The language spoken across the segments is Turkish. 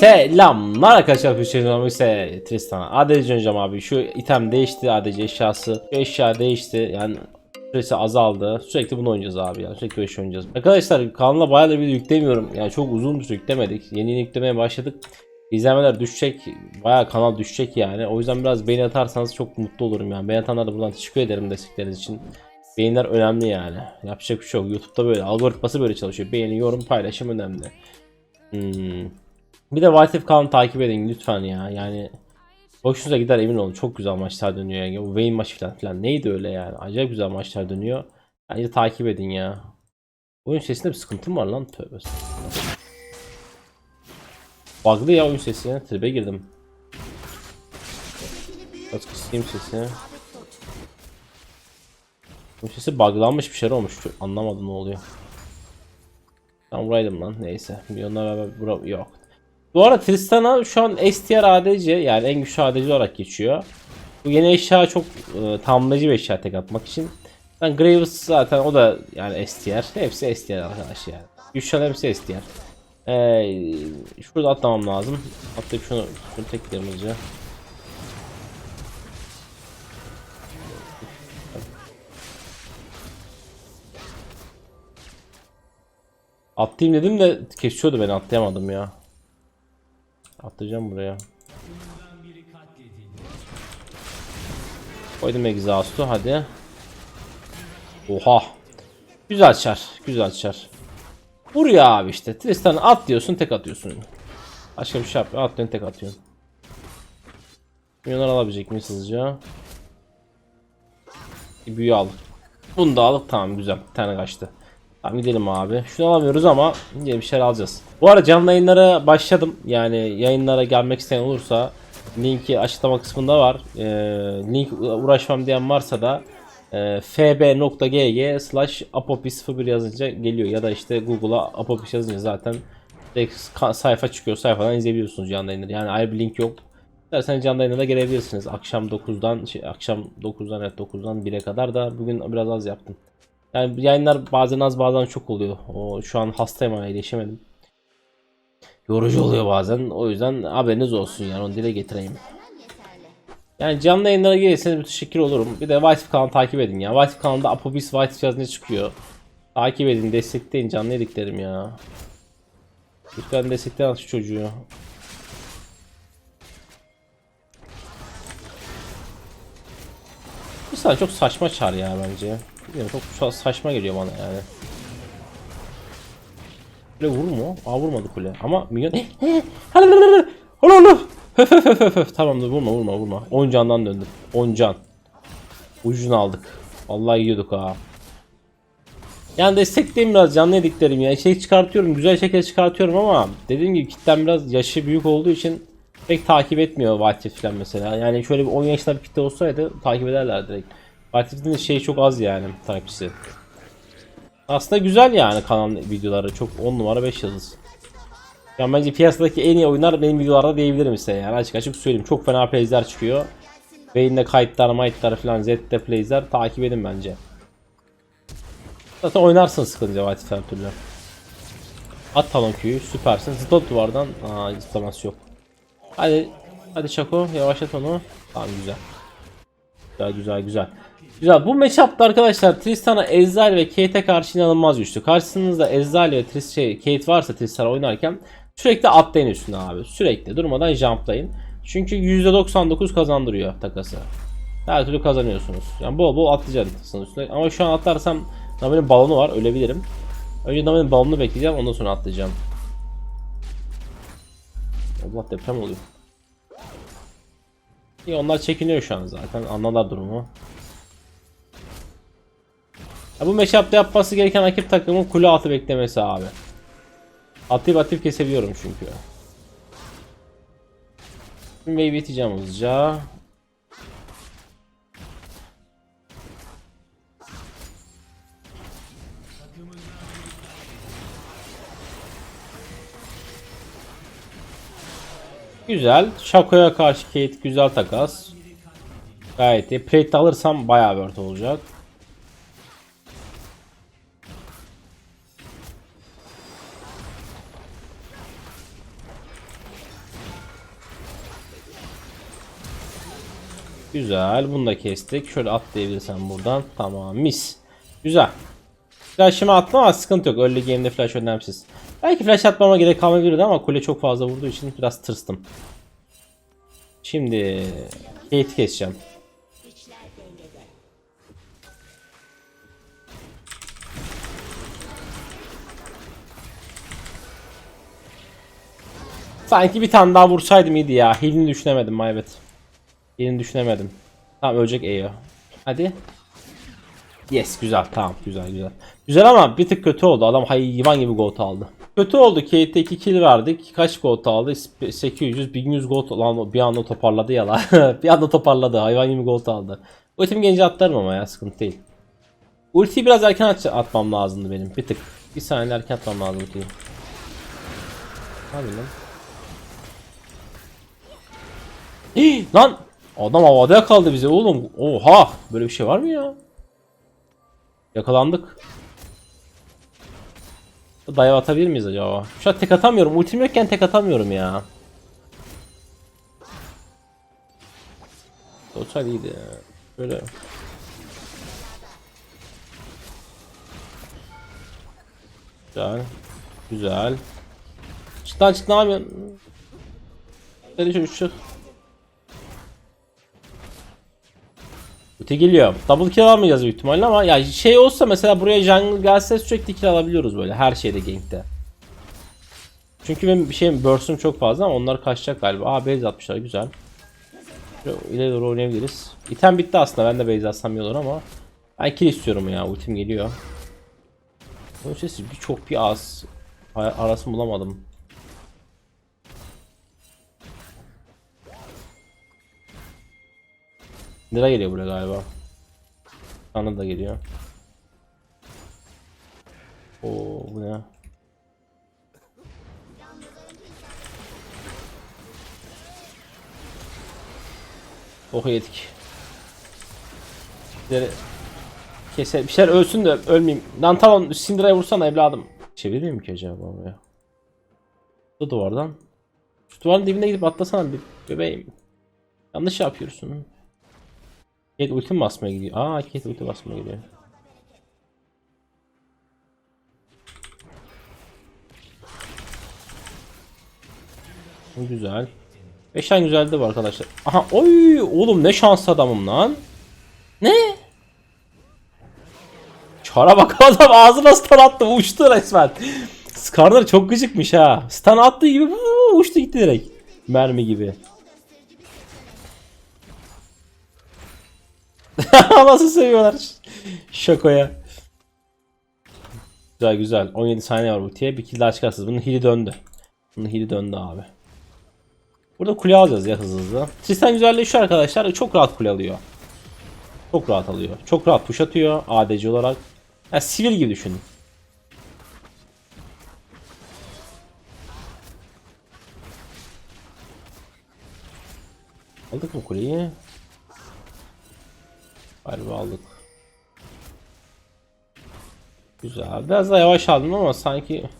Selamlar arkadaşlar bir şey ise Tristan'a ADC oynayacağım abi. Şu item değişti ADC eşyası. Şu eşya değişti yani süresi azaldı. Sürekli bunu oynayacağız abi ya sürekli beş oynayacağız. Arkadaşlar kanala bayağıdır video yüklemiyorum. Yani çok uzun bir süre yüklemedik. Yeni yüklemeye başladık. İzlenmeler düşecek bayağı kanal düşecek yani. O yüzden biraz beğeni atarsanız çok mutlu olurum yani. Beğeni atanlara da buradan teşekkür ederim destekleriniz için. Beğeniler önemli yani. Yapacak bir şey yok. YouTube'da böyle algoritması böyle çalışıyor. Beğeni, yorum, paylaşım önemli. Hmm. Bir de White If kanalını takip edin lütfen ya. Yani hoşunuza gider emin olun. Çok güzel maçlar dönüyor yani. O Wayne maçı falan filan. Neydi öyle yani. Acayip güzel maçlar dönüyor. Bence takip edin ya. Oyun sesinde bir sıkıntım var lan. Tövbe. Bug'lı ya oyun sesi. Tribe girdim. Biraz kısayım sesini. Bu sesi buglanmış bir şey olmuş. Anlamadım ne oluyor. Tam buraydım lan neyse. Milyonlar beraber bura yok. Bu arada Tristana şu an STR ADC yani en güçlü ADC olarak geçiyor. Bu yeni eşya çok e, tamamlayıcı bir eşya tek atmak için. Ben Graves zaten o da yani STR. Hepsi STR arkadaş yani. Güçlen hepsi STR. Ee, şurada atlamam lazım. Atlayıp şunu, şunu tekleyelim hızlıca. Atlayayım dedim de kesiyordu beni atlayamadım ya. Atlayacağım buraya. Koydum exhaust'u hadi. Oha. Güzel çar. Güzel çar. Vur ya abi işte. Tristan at diyorsun tek atıyorsun. Başka bir şey yapmıyor. Atlıyorsun tek atıyorsun. Milyonlar alabilecek miyiz hızlıca? Bir büyü aldık. Bunu da aldık tamam güzel. Bir tane kaçtı. Tamam gidelim abi. Şunu alamıyoruz ama yine bir şeyler alacağız. Bu arada canlı yayınlara başladım. Yani yayınlara gelmek isteyen olursa linki açıklama kısmında var. Ee, link uğraşmam diyen varsa da e, fb.gg slash apopi01 yazınca geliyor. Ya da işte Google'a apopis yazınca zaten sayfa çıkıyor. Sayfadan izleyebiliyorsunuz canlı yayınları. Yani ayrı bir link yok. Derseniz canlı yayına da gelebilirsiniz. Akşam 9'dan şey, akşam 9'dan evet 9'dan 1'e kadar da bugün biraz az yaptım. Yani yayınlar bazen az bazen çok oluyor. O şu an hastayım ama iyileşemedim. Yorucu oluyor bazen. O yüzden haberiniz olsun yani onu dile getireyim. Yani canlı yayınlara gelirseniz müteşekkir olurum. Bir de White kanalı takip edin ya. White kanalında Apobis White yazınca çıkıyor. Takip edin, destekleyin canlı yediklerim ya. Lütfen destekleyin şu çocuğu. Bir saniye çok saçma çar ya bence. Bilmiyorum, çok sa- saçma geliyor bana yani. Kule vurur mu? Aa vurmadı kule. Ama milyon... Höf höf. Tamamdır vurma vurma vurma. 10 candan döndüm. 10 can. Ucunu aldık. Vallahi yiyorduk ha. Yani destekleyin biraz canlı yediklerim ya. Şey çıkartıyorum. Güzel şekilde çıkartıyorum ama dediğim gibi kitlem biraz yaşı büyük olduğu için pek takip etmiyor White falan mesela. Yani şöyle bir 10 yaşında bir kitle olsaydı takip ederler direkt. White'in şey çok az yani takipçisi. Aslında güzel yani kanal videoları çok 10 numara 5 yıldız. Yani bence piyasadaki en iyi oyunlar benim videolarda diyebilirim size yani açık açık söyleyeyim. Çok fena plays'ler çıkıyor. Beyinde kayıtlar, mayıtlar falan Z'de plays'ler takip edin bence. Zaten oynarsın sıkılınca White her türlü. At talon Q'yu süpersin. Zıpla duvardan. Aa zıplaması yok. Hadi hadi Çako yavaşlat onu. Tamam güzel. Güzel güzel güzel. Güzel bu matchup'ta arkadaşlar Tristan'a Ezreal ve Kate'e karşı inanılmaz güçlü. Karşınızda Ezreal ve Tris şey, Kate varsa Tristan oynarken sürekli atlayın üstüne abi. Sürekli durmadan jumplayın. Çünkü %99 kazandırıyor takası. Her türlü kazanıyorsunuz. Yani bol bol atlayacaksınız üstüne. Ama şu an atlarsam Nami'nin balonu var ölebilirim. Önce Nami'nin balonunu bekleyeceğim ondan sonra atlayacağım. Allah deprem oluyor. İyi onlar çekiniyor şu an zaten anladılar durumu. Ya bu matchup'ta yapması gereken rakip takımın kule atı beklemesi abi. Atıp atıp kesebiliyorum çünkü. Şimdi wave iteceğim hızlıca. Güzel. Shaco'ya karşı Kate güzel takas. Gayet iyi. Plate alırsam bayağı worth olacak. Güzel. Bunu da kestik. Şöyle atlayabilirsen buradan. Tamam mis. Güzel. Flash'ımı attım ama sıkıntı yok. Early game'de flash önemsiz. Belki flash atmama gerek kalmayabilirdi ama kule çok fazla vurduğu için biraz tırstım. Şimdi Kate keseceğim. Sanki bir tane daha vursaydım iyiydi ya. Heal'ini düşünemedim maybet. Heal'ini düşünemedim. Tamam ölecek Eyo. Hadi. Yes güzel tamam güzel güzel. Güzel ama bir tık kötü oldu. Adam hayvan gibi gold aldı. Kötü oldu. Kate'e 2 kill verdik. Kaç gold aldı? 800 1100 gold lan bir anda toparladı ya lan. bir anda toparladı. Hayvan gibi gold aldı. Ultimi gelince atlarım ama ya sıkıntı değil. Ultiyi biraz erken at atmam lazımdı benim. Bir tık. Bir saniye erken atmam lazım ultiyi. Hadi lan. Lan adam havada kaldı bize oğlum. Oha böyle bir şey var mı ya? Yakalandık. Dive atabilir miyiz acaba? Şu an tek atamıyorum. Ultim yokken tek atamıyorum ya. Total iyiydi ya. Böyle. Güzel. Güzel. Çık lan çık ne yapıyorsun? Hadi çocuk çık. Öte geliyor. Double kill almayacağız büyük ihtimalle ama ya şey olsa mesela buraya jungle gelse sürekli kill alabiliyoruz böyle her şeyde gankte. Çünkü benim bir şeyim burst'um çok fazla ama onlar kaçacak galiba. Aa base atmışlar güzel. İleri doğru oynayabiliriz. İtem bitti aslında ben de base atsam iyi olur ama. Ben kill istiyorum ya ultim geliyor. Onun sesi bir çok bir az. Ar- Arasını bulamadım. Lira geliyor buraya galiba. Sana da geliyor. Oo bu ne? Oh yedik. Bir Kese bir şeyler ölsün de ölmeyeyim. Lan tamam vursana evladım. Çevireyim mi ki acaba buraya? Bu duvardan. Şu duvarın dibine gidip atlasana bir bebeğim. Yanlış yapıyorsun. Kate ulti mi basmaya gidiyor? Aa Kate ulti basmaya gidiyor. Bu Güzel. 5 tane güzeldi bu arkadaşlar. Aha oy oğlum ne şanslı adamım lan. Ne? Çara bak adam ağzına stun attı uçtu resmen. Skarner çok gıcıkmış ha. Stun attığı gibi uçtu gitti direkt. Mermi gibi. Nasıl seviyorlar şakoya. Güzel güzel. 17 saniye var ultiye. Bir kill daha çıkarsınız. Bunun hili döndü. Bunun hili döndü abi. Burada kule alacağız ya hızlı hızlı. Sistem güzelleşiyor arkadaşlar. Çok rahat kule alıyor. Çok rahat alıyor. Çok rahat push atıyor ADC olarak. Yani sivil gibi düşünün. Aldık mı kuleyi? Galiba aldık. Güzel. Biraz daha yavaş aldım ama sanki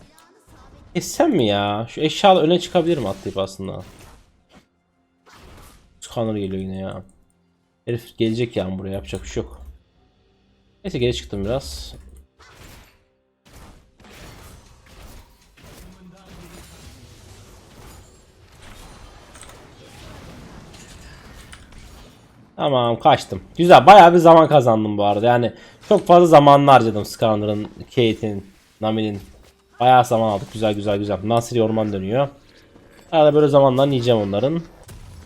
Kessem mi ya? Şu eşya öne çıkabilir mi atlayıp aslında? Scanner geliyor yine ya. Herif gelecek yani buraya yapacak bir şey yok. Neyse geri çıktım biraz. Tamam kaçtım. Güzel bayağı bir zaman kazandım bu arada. Yani çok fazla zamanını harcadım Skarner'ın, Kate'in, Nami'nin. Bayağı zaman aldık. Güzel güzel güzel. Nasir orman dönüyor. Arada böyle zamanlarını yiyeceğim onların.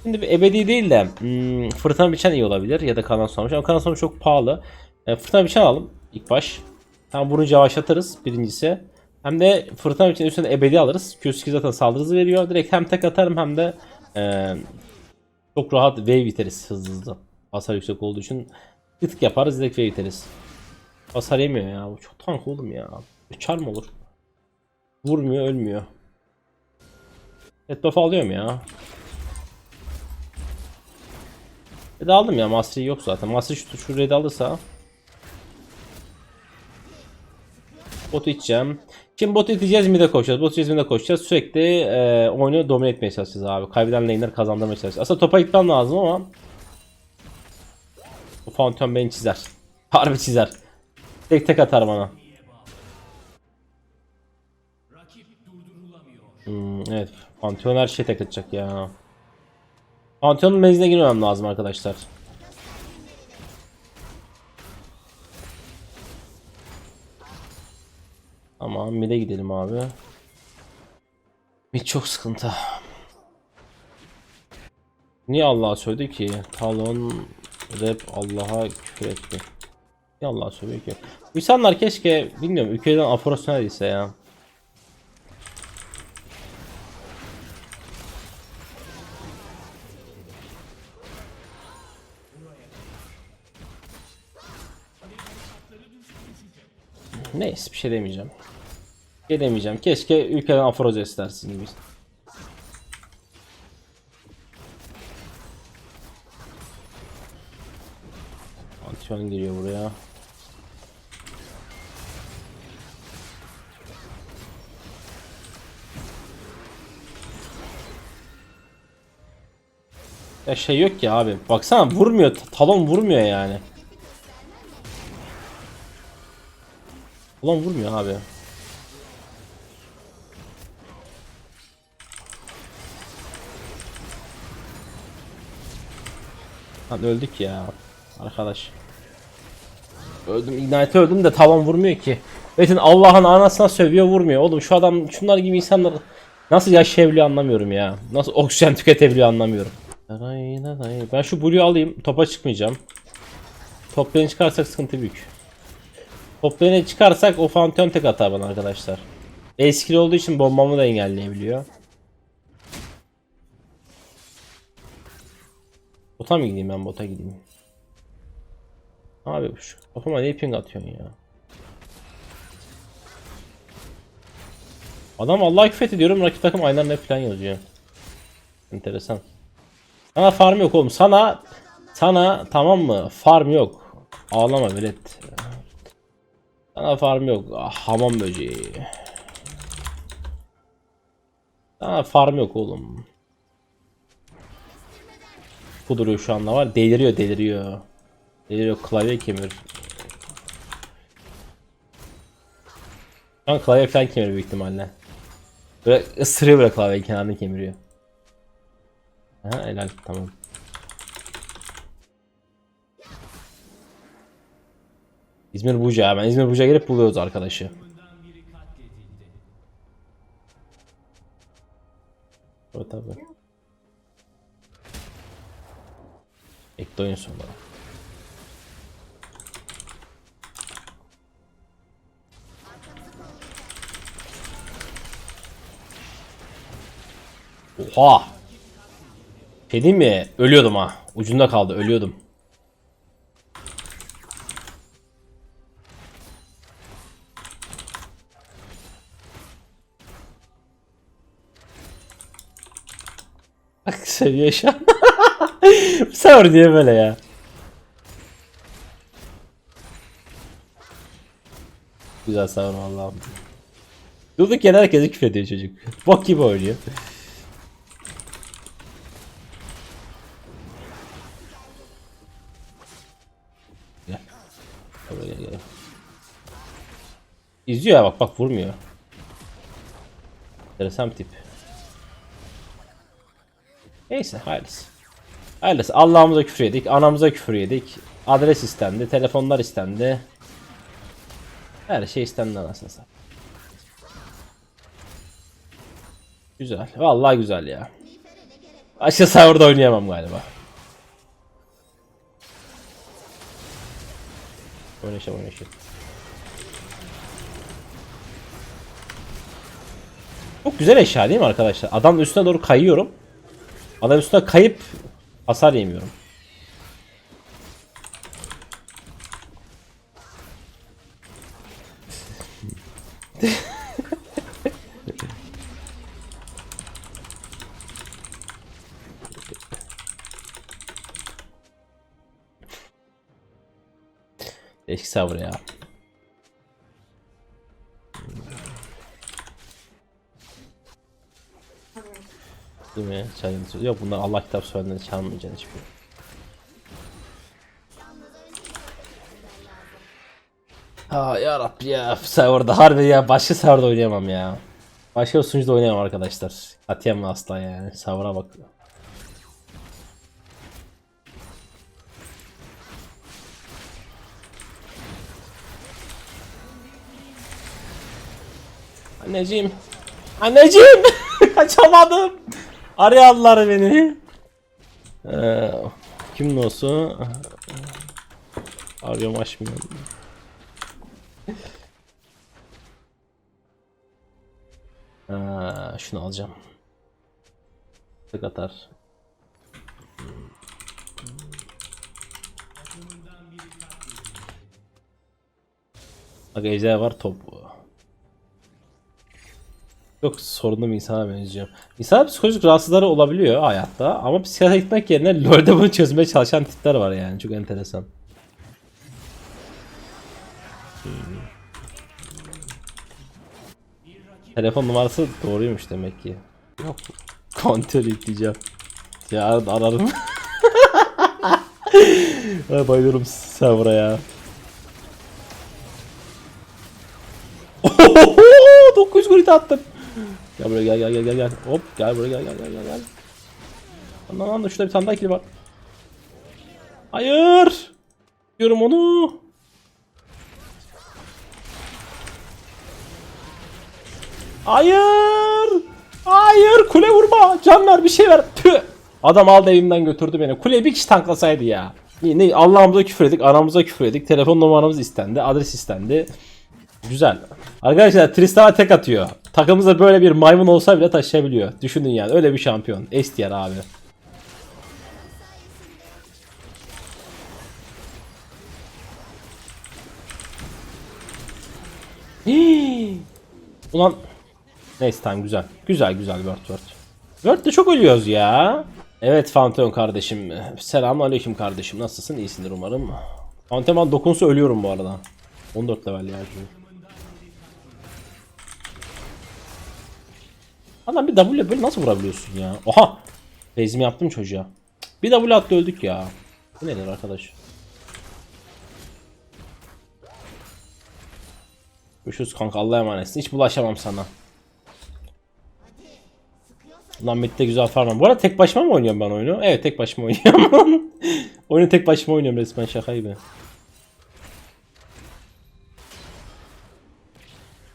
Şimdi bir ebedi değil de hmm, fırtına biçen iyi olabilir ya da kalan sonuç. Ama kalan sonuç çok pahalı. E, fırtına biçen alalım ilk baş. Hem bunu yavaşlatırız birincisi. Hem de fırtına biçen üstüne ebedi alırız. Q2 zaten saldırı veriyor. Direkt hem tek atarım hem de e, çok rahat wave biteriz hızlı hızlı. Hasar yüksek olduğu için bir tık yaparız direkt wave biteriz. Hasar yemiyor ya. Bu çok tank oğlum ya. Uçar mı olur? Vurmuyor ölmüyor. Et buff alıyorum ya. Red aldım ya Mastery yok zaten. Mastery şu, şu red alırsa. Botu içeceğim. Şimdi botu iteceğiz mid'e koşacağız. Botu iteceğiz mid'e koşacağız. Sürekli e, oyunu domine etmeye çalışacağız abi. Kaybeden lane'leri kazandırmaya çalışacağız. Aslında topa gitmem lazım ama Bu Pantheon beni çizer. Harbi çizer. Tek tek atar bana. Hmm, evet. Pantheon her şeyi tek atacak ya. Pantheon'un mezine girmemem lazım arkadaşlar. Tamam mid'e gidelim abi. Mid çok sıkıntı. Niye Allah'a söyledi ki? Talon rap Allah'a küfür etti. Niye Allah'a söylüyor ki? İnsanlar keşke bilmiyorum ülkeden aforosyonel ise ya. Neyse bir şey demeyeceğim. Bir demeyeceğim. Keşke ülkeden aforoz istersin gibi. Antiyon giriyor buraya. Ya şey yok ki abi. Baksana vurmuyor. ta- Talon vurmuyor yani. Ulan vurmuyor abi. Lan öldük ya. Arkadaş. Öldüm. Ignite öldüm de tavan vurmuyor ki. Metin Allah'ın anasına sövüyor vurmuyor. Oğlum şu adam şunlar gibi insanlar nasıl yaşayabiliyor anlamıyorum ya. Nasıl oksijen tüketebiliyor anlamıyorum. Ben şu Blue'yu alayım. Topa çıkmayacağım. Top çıkarsak sıkıntı büyük. Top çıkarsak o Pantheon tek atar bana arkadaşlar. Eskili olduğu için bombamı da engelleyebiliyor. Bota mı gideyim ben bota gideyim. Abi şu kafama ne ping atıyorsun ya. Adam Allah küfet ediyorum rakip takım aynen ne falan yazıyor. Enteresan. Sana farm yok oğlum. Sana sana tamam mı? Farm yok. Ağlama velet. Sana farm yok. Ah, hamam böceği. Sana farm yok oğlum. Bu duruyor şu anda var. Deliriyor deliriyor. Deliriyor klavye kemir. Şu an klavye falan kemir büyük ihtimalle. Böyle ısırıyor böyle klavye kenarını kemiriyor. Ha helal tamam. İzmir Buca hemen İzmir Buca gelip buluyoruz arkadaşı. Evet tabi. Ekle oyun sonunda. Oha! Şey mi? Ölüyordum ha. Ucunda kaldı. Ölüyordum. Bak seviyor şu an. Sen diye böyle ya. Güzel savun Allah'ım. Durduk yere herkese küfür ediyor çocuk. Bok gibi oynuyor. Gel. Gel. İzliyor ya bak bak vurmuyor. Enteresan bir tip. Neyse hayırlısı. Hayırlısı. Allah'ımıza küfür yedik. Anamıza küfür yedik. Adres istendi. Telefonlar istendi. Her şey istendi anasını satayım. Güzel. Vallahi güzel ya. Başka serverda oynayamam galiba. Oynaşam oynaşam. Çok güzel eşya değil mi arkadaşlar? Adam üstüne doğru kayıyorum. Adam üstüne kayıp hasar yemiyorum. Eski server ya. Değil mi? Çalın Yok bunlar Allah kitap söylediğinde çalmayacaksın hiçbir. Ha ya Rabbi ya serverda harbi ya başka serverda oynayamam ya. Başka bir sunucuda oynayamam arkadaşlar. Katiyen asla yani server'a bak. Anneciğim. Anneciğim. Kaçamadım. Arayanlar beni. Ee, kimin olsun? Arıyorum açmıyorum. Aa, şunu alacağım. Tık atar. Bak ejder var top. Çok sorunlu bir insana benziyor. İnsan psikolojik rahatsızları olabiliyor hayatta ama psikiyatra gitmek yerine LoL'de bunu çözmeye çalışan tipler var yani çok enteresan. Hmm. Telefon numarası doğruymuş demek ki. Yok. Kontrol yükleyeceğim. Yarın ararım. Ay bayılıyorum server'a ya. 900 grit attım. Gel buraya gel gel gel gel gel. Hop gel buraya gel gel gel gel gel. Lan lan da şurada bir tane daha ikili var. Hayır. Diyorum onu. Hayır. Hayır kule vurma. Can ver bir şey ver. Tüh. Adam aldı evimden götürdü beni. Kule bir kişi tanklasaydı ya. Ne Allah'ımıza aramıza küfür ettik. Telefon numaramız istendi, adres istendi. Güzel. Arkadaşlar Tristana tek atıyor. Takımımızda böyle bir maymun olsa bile taşıyabiliyor. Düşünün yani öyle bir şampiyon. Estiyer abi. Hii. Ulan Neyse tamam güzel. Güzel güzel Word Word. Word'de çok ölüyoruz ya. Evet Fanteon kardeşim. Selamun aleyküm kardeşim. Nasılsın? İyisindir umarım. Fanteon dokunsa ölüyorum bu arada. 14 level ya. Adam bir W böyle nasıl vurabiliyorsun ya? Oha! Bezimi yaptım çocuğa. Bir W attı öldük ya. Bu nedir arkadaş? Görüşürüz kanka Allah'a emanetsin. Hiç bulaşamam sana. Lan midde güzel farm. Bu arada tek başıma mı oynuyorum ben oyunu? Evet tek başıma oynuyorum. oyunu tek başıma oynuyorum resmen şaka gibi.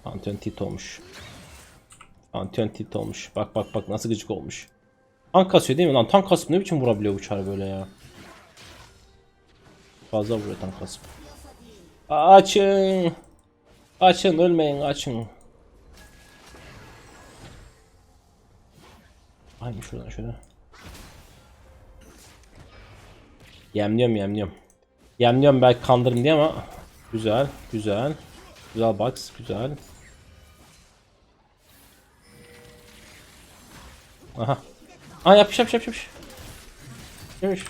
Pantheon tit olmuş. Pantheon tit olmuş. Bak bak bak nasıl gıcık olmuş. Tank kasıyor değil mi lan? Tank kasıp ne biçim vurabiliyor bu çar böyle ya? Fazla vuruyor tank kasıp. Açın. Açın ölmeyin açın. Aynen şuradan şöyle. Yemliyorum yemliyorum. Yemliyorum belki kandırım diye ama güzel güzel. Güzel box güzel. Aha. Aa yapış yapış yapış yapış.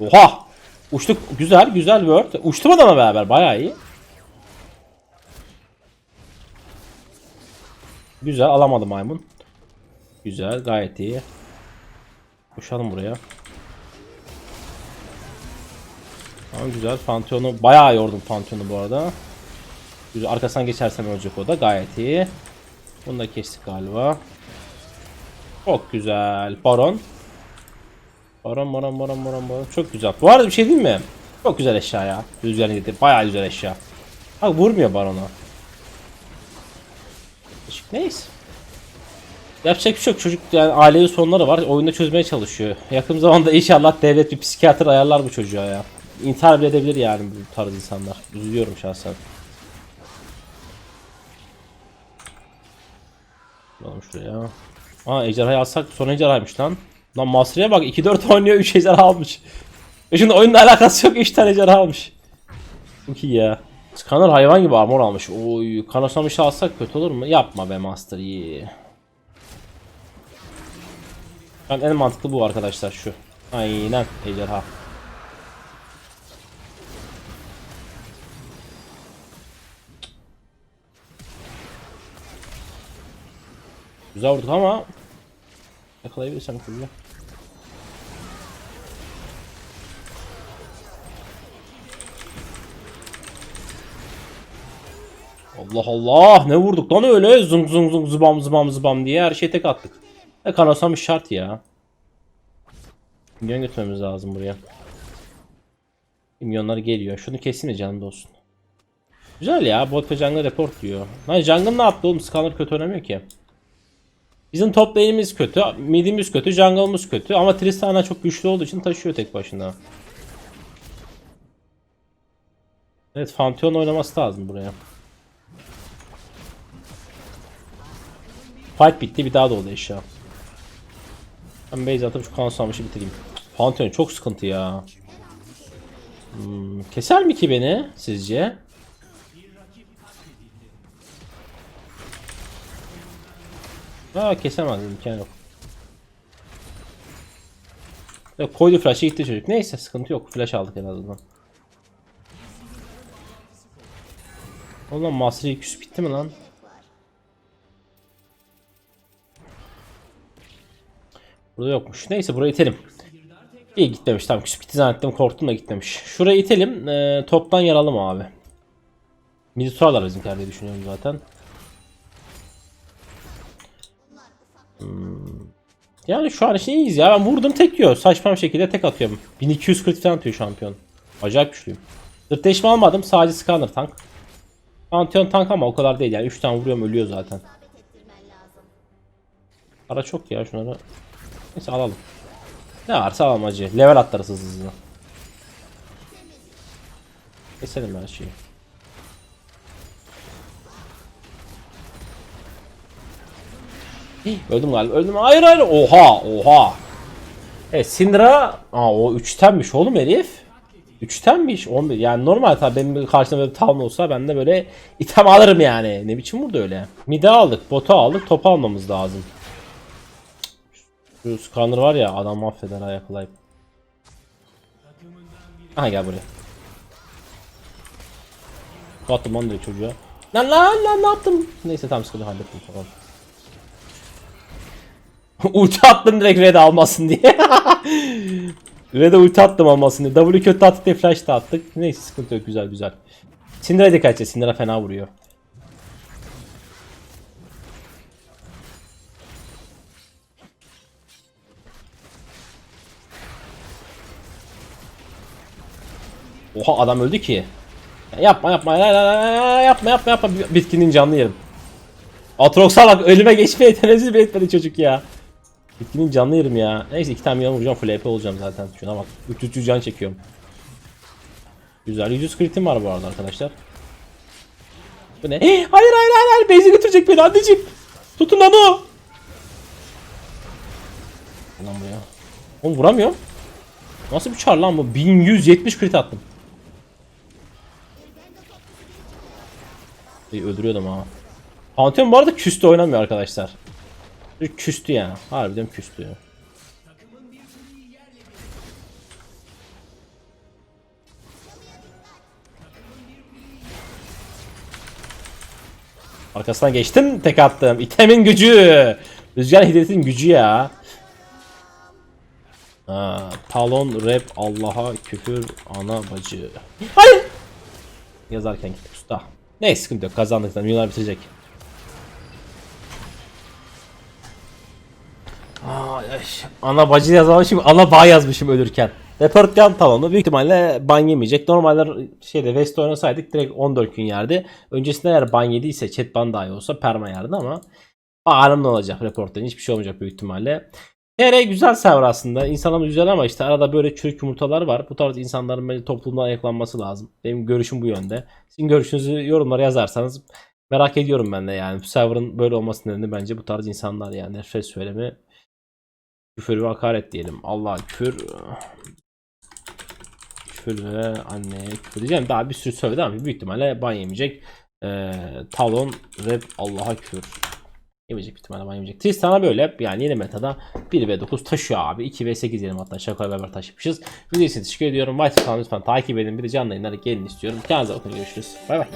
Oha! Uçtuk. Güzel güzel word. Uçtum adama beraber bayağı iyi. Güzel alamadım maymun. Güzel gayet iyi. Koşalım buraya. Tamam güzel. Pantheon'u bayağı yordum Pantheon'u bu arada. Güzel arkasından geçersem ölecek o da gayet iyi. Bunu da kestik galiba. Çok güzel. Baron. Baron baron baron baron baron. Çok güzel. Bu arada bir şey değil mi? Çok güzel eşya ya. Rüzgar getir. Bayağı güzel eşya. Bak vurmuyor barona. Neyse. Yapacak bir şey yok. Çocuk yani ailevi sorunları var. Oyunda çözmeye çalışıyor. Yakın zamanda inşallah devlet bir psikiyatr ayarlar bu çocuğa ya. İntihar bile edebilir yani bu tarz insanlar. Üzülüyorum şahsen. Bakalım şuraya. Aa ejderhayı alsak son ejderhaymış lan. Lan Master'e bak 2-4 oynuyor 3 ejderha almış. Ve şimdi oyunla alakası yok 3 tane ejderha almış. Çok iyi ya. Scanner hayvan gibi armor almış. Oy, kanosamışı alsak kötü olur mu? Yapma be Master iyi. Ben en mantıklı bu arkadaşlar şu. Aynen ejderha. Güzel vurduk ama yakalayabilirsem kulübe. Allah Allah ne vurduk lan öyle zung zung zung zıbam zıbam zıbam diye her şeyi tek attık. E kanasamış şart ya. Milyon götürmemiz lazım buraya. Milyonlar geliyor. Şunu kesin canlı olsun. Güzel ya. Bot ve jungle report diyor. Lan jungle ne yaptı oğlum? Scanner kötü oynamıyor ki. Bizim top lane'imiz kötü. Mid'imiz kötü. Jungle'ımız kötü. Ama Tristana çok güçlü olduğu için taşıyor tek başına. Evet Fanteon oynaması lazım buraya. Fight bitti bir daha doğdu eşya. Ben base atıp şu kansalmışı bitireyim. Pantheon çok sıkıntı ya. Hmm, keser mi ki beni sizce? Aa kesemez imkan yok. Yok koydu flash'ı gitti çocuk. Neyse sıkıntı yok. Flash aldık en azından. Oğlum Master 200 bitti mi lan? Burada yokmuş. Neyse buraya itelim. İyi gitmemiş. Tamam küsüp gitti zannettim. Korktum da gitmemiş. Şuraya itelim. Ee, toptan yaralım abi. Midi tutarlar bizimkiler diye düşünüyorum zaten. Hmm. Yani şu an için iyiyiz ya. Ben vurdum tek yiyor. Saçma bir şekilde tek atıyorum. 1240 falan atıyor şampiyon. Acayip güçlüyüm. Zırtleşme almadım. Sadece scanner tank. Pantheon tank ama o kadar değil yani. 3 tane vuruyorum ölüyor zaten. Para çok ya şunları. Neyse alalım. Ne varsa alalım acı. Level atlarız hızlı hızlı. Keselim her şeyi. Öldüm galiba. Öldüm. Hayır hayır. Oha oha. Evet Syndra. Aa o 3'tenmiş oğlum herif. 3'tenmiş 11. Yani normal tabii benim karşımda böyle tam olsa ben de böyle item alırım yani. Ne biçim vurdu öyle. Mid'e aldık, bota aldık, topu almamız lazım. Şu scanner var ya adam mahveder ha yakalayıp. Aha gel buraya. Attım lan direkt çocuğa. Lan lan lan ne yaptım? Neyse tamam sıkıntı hallettim tamam. ulti attım direkt red almasın diye. Red'e ulti attım almasın diye. W kötü attık diye flash da attık. Neyse sıkıntı yok güzel güzel. Syndra'ya dikkat edeceğiz. Syndra fena vuruyor. Oha adam öldü ki. Ya yapma yapma ya, ya, ya, ya, yapma yapma yapma bitkinin canlı yerim. Atrox'a bak ölüme geçmeye tenezzül bile etmedi çocuk ya. Bitkinin canlı yerim ya. Neyse iki tane yan vuracağım full AP olacağım zaten. Şuna bak 300 can çekiyorum. Güzel 100 kritim var bu arada arkadaşlar. Bu ne? hayır hayır hayır hayır base'e götürecek beni anneciğim. Tutun lan o. Lan bu ya. Oğlum vuramıyorum. Nasıl bir çar lan bu? 1170 crit attım. İyi öldürüyordum ha. Pantheon bu arada küstü oynamıyor arkadaşlar. Küstü yani. Harbiden küstü ya. Arkasından geçtim tek attım. İtemin gücü. Rüzgar hiddetin gücü ya. Ha, talon rap Allah'a küfür ana bacı. Hayır. Yazarken gittik usta. Neyse sıkıntı yok kazandık milyonlar bitirecek. Ana bacı yazmışım, ana bağ yazmışım ölürken. Report talonu büyük ihtimalle ban yemeyecek. Normaller şeyde West oynasaydık direkt 14 gün yerdi. Öncesinde eğer ban yediyse chat ban dahi olsa perma yerdi ama bağırım ne olacak reporttan hiçbir şey olmayacak büyük ihtimalle. TR güzel server aslında. İnsanlarımız güzel ama işte arada böyle çürük yumurtalar var. Bu tarz insanların bence toplumdan ayaklanması lazım. Benim görüşüm bu yönde. Sizin görüşünüzü yorumlara yazarsanız merak ediyorum ben de yani. Bu serverın böyle olması nedeni bence bu tarz insanlar yani. Nefret söylemi küfür ve hakaret diyelim. Allah küfür küfür ve anneye küfür diyeceğim. Daha bir sürü söyledi ama büyük ihtimalle ban yemeyecek. Ee, talon rap Allah'a küfür. Yemeyecek bir ihtimalle ban yemeyecek. Tristan'a böyle yani yeni metada 1 ve 9 taşıyor abi. 2 ve 8 diyelim hatta şaka beraber taşımışız. Video için teşekkür ediyorum. White lütfen takip edin. Bir de canlı yayınlara gelin istiyorum. Kendinize bakın görüşürüz. Bay bay.